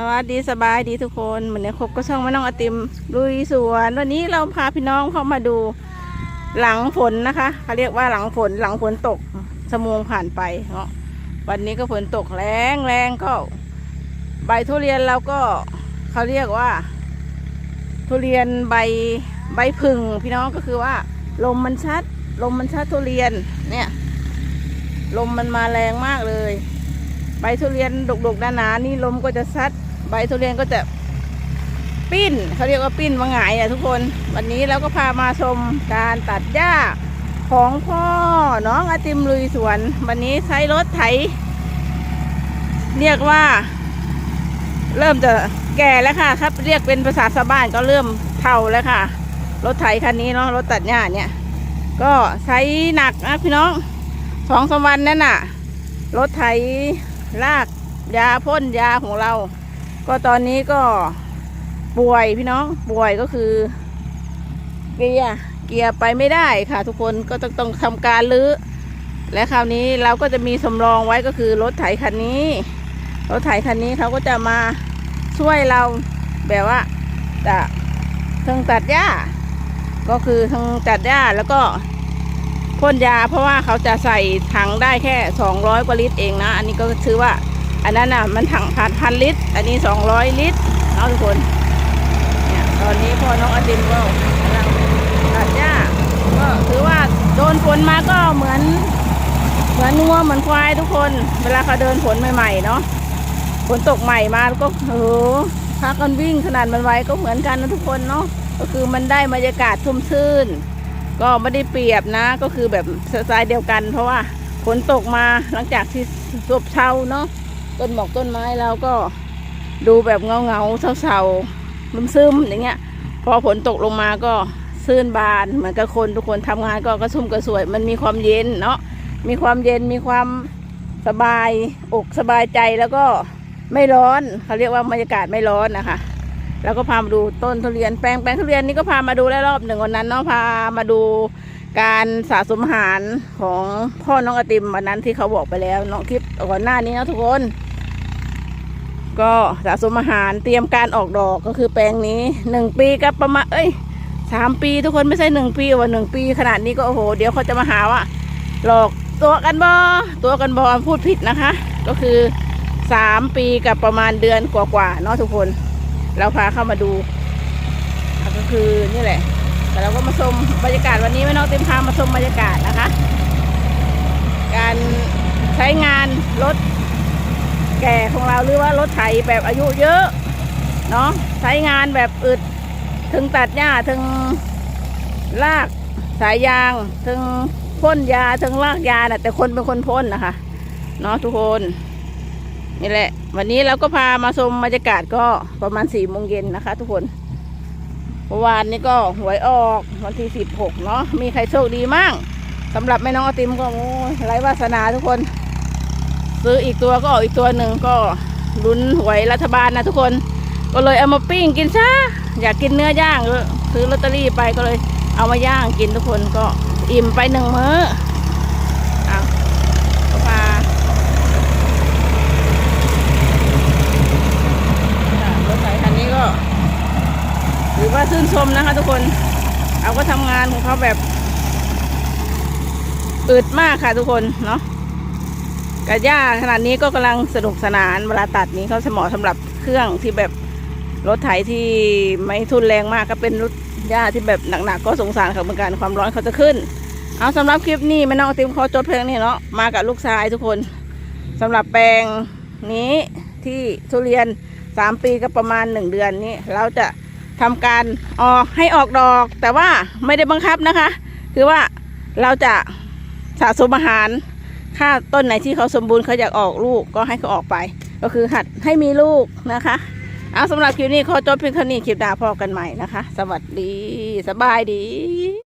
สวัสดีสบายดีทุกคนเหมือนในครบก็ช่องแม่น้องอติมลุยสวน วันนี้เราพาพี่น้องเข้ามาดูหลังฝนนะคะเขาเรียกว่าหลังฝนหลังฝนตกสมงผ่านไปเนาะวันนี้ก็ฝนตกแรงแรงก็ ใบทุเรียนเราก็เขาเรียกว่า ทุเรียนใบใบพึ่งพี่น้องก็คือว่าลมมันชัด ลมมันชัดทุเรียนเนี่ย ลมมันมาแรงมากเลย ใบทุเรียนดกๆหนาๆนี่ลมก็จะซัด ใบทุเรียนก็จะปิ้นเขาเรียกว่าปิ้นมาหงายอะทุกคนวันนี้เราก็พามาชมการตัดหญ้าของพ่อน้องไอติมลุยสวน วันนี้ใช้รถไถ เรียกว่า เริ่มจะแก่แล้วค่ะครับ เรียกเป็นภาษาชาวบ้านก็เริ่มเท่าแล้วค่ะ รถไถคันนี้เนาะรถตัดหญ้าเนี่ย ก็ใช้หนักนะพี่น้องสองสามวันนั่นน่ะ รถไถ ลากยาพ่นยาของเรา ก็ตอนนี้ก็ป่วยพี่น้องป่วยก็คือ เกียร์เกียร์ไปไม่ได้ค่ะ ทุกคนก็ต้องต้องทำการลื้อและคราวนี้เราก็จะมีสำรองไว้ก็คือรถไถคันนี้ รถไถคันนี้เขาก็จะมาช่วยเราแบบว่าจะทั้งตัดหญ้า ก็คือทั้งตัดหญ้าแล้วก็ พ่นยาเพราะว่าเขาจะใส่ถังได้แค่ 200กว่าลิตรเองนะ อันนี้ก็ถือว่า อันนั้นน่ะมันถังพันพันลิตร อันนี้ 200 ลิตรเอาทุกคนเนี่ยตอนนี้พ่อน้องอดิมก็กำลังตัดหญ้าก็ถือว่าโดนฝนมาก็เหมือน เหมือนงัวเหมือนควายทุกคน เวลาเขาเดินฝนใหม่ๆเนาะฝนตกใหม่มาแล้วก็โอ้โหพากันวิ่งขนาดมันไวก็เหมือนกันนะทุกคนเนาะก็คือมันได้บรรยากาศชุ่มชื่น ก็ไม่ได้เปรียบนะ ก็คือแบบสไตล์เดียวกัน เพราะว่าฝนตกมาหลังจากที่สบเชาเนาะต้นหมอกต้นไม้เราก็ดูแบบเงาเงาๆเศร้าๆซึมๆอย่างเงี้ย พอฝนตกลงมาก็ซื่นบานเหมือนกับคนทุกคนทำงานก็กระชุ่มกระสวย มันมีความเย็นเนาะมีความเย็นมีความสบายอกสบายใจแล้วก็ไม่ร้อนเขาเรียกว่าบรรยากาศไม่ร้อนนะคะ แล้วก็พามาดูต้นทุเรียนแปลงแปลงทุเรียนนี่ก็พามาดูแล้วรอบหนึ่งวันนั้นเนาะพามาดูการสะสมอาหารของพ่อน้องอติมวันนั้นที่เขาบอกไปแล้วน้องคลิปก่อนหน้านี้นะทุกคน ก็สะสมอาหารเตรียมการออกดอกก็คือแปลงนี้หนึ่งปีกับประมาณเอ้ยสามปีทุกคนไม่ใช่หนึ่งปีว่าหนึ่งปีขนาดนี้ก็โอ้โห เดี๋ยวเขาจะมาหาว่าหลอกตัวกันบอตัวกันบอพูดผิดนะคะ ก็คือสามปีกับประมาณเดือนกว่าๆเนาะทุกคน เราพาเข้ามาดูก็คือนี่แหละ แต่เราก็มาชมบรรยากาศวันนี้ไม่น้องเต็มพามาชมบรรยากาศนะคะ การใช้งานรถแก่ของเราหรือว่ารถไถแบบอายุเยอะเนาะใช้งานแบบอึดถึงตัดหญ้าถึงลากสายยางถึงพ่นยาถึงลากยาน่ะแต่คนเป็นคนพ่นนะคะเนาะทุกคน นี่แหละ วันนี้เราก็พามาชมบรรยากาศก็ประมาณสี่โมงเย็นนะคะ ทุกคนเมื่อวานนี้ก็หวยออกวันที่สิบหกเนาะมีใครโชคดีมั่งสำหรับแม่น้องอติมก็โอ้ยไรวาสนาทุกคน ซื้ออีกตัวก็ออกอีกตัวหนึ่งก็ลุ้นหวยรัฐบาลนะทุกคน ก็เลยเอามาปิ้งกินซะอยากกินเนื้อย่างซื้อลอตเตอรี่ไปก็เลยเอามาย่างกินทุกคนก็อิ่มไปหนึ่งมื้อเอาก็พา ค่ะรถไถคันนี้ก็ถือว่า ชื่นชมนะคะ ทุกคนเขาก็ทำงานของเขาแบบอึดมากค่ะทุกคนเนาะกระย่าขนาดนี้ก็กำลังสนุกสนานเวลาตัดนี้เขาเหมาะสำหรับเครื่องที่แบบรถไถที่ไม่ทุนแรงมากก็เป็นรถหญ้าที่แบบหนักๆก็สงสารเขาเหมือนกันความร้อนเขาจะขึ้น เอาสำหรับคลิปนี้แม่น้องติมเขอจบเพลงนี้เนาะมากับลูกชายทุกคนสำหรับแปลงนี้ที่ทุเรียนสามปีก็ประมาณหนึ่งเดือนนี้เราจะ ทำการออกให้ออกดอก แต่ว่าไม่ได้บังคับนะคะ คือว่าเราจะสะสมอาหารถ้าต้นไหนที่เขาสมบูรณ์เขาอยากออกลูกก็ให้เขาออกไป ก็คือหัดให้มีลูกนะคะเอาสำหรับคลิปนี้ขอจบเพียงเท่านี้คลิปดาพอกันใหม่นะคะ สวัสดีสบายดี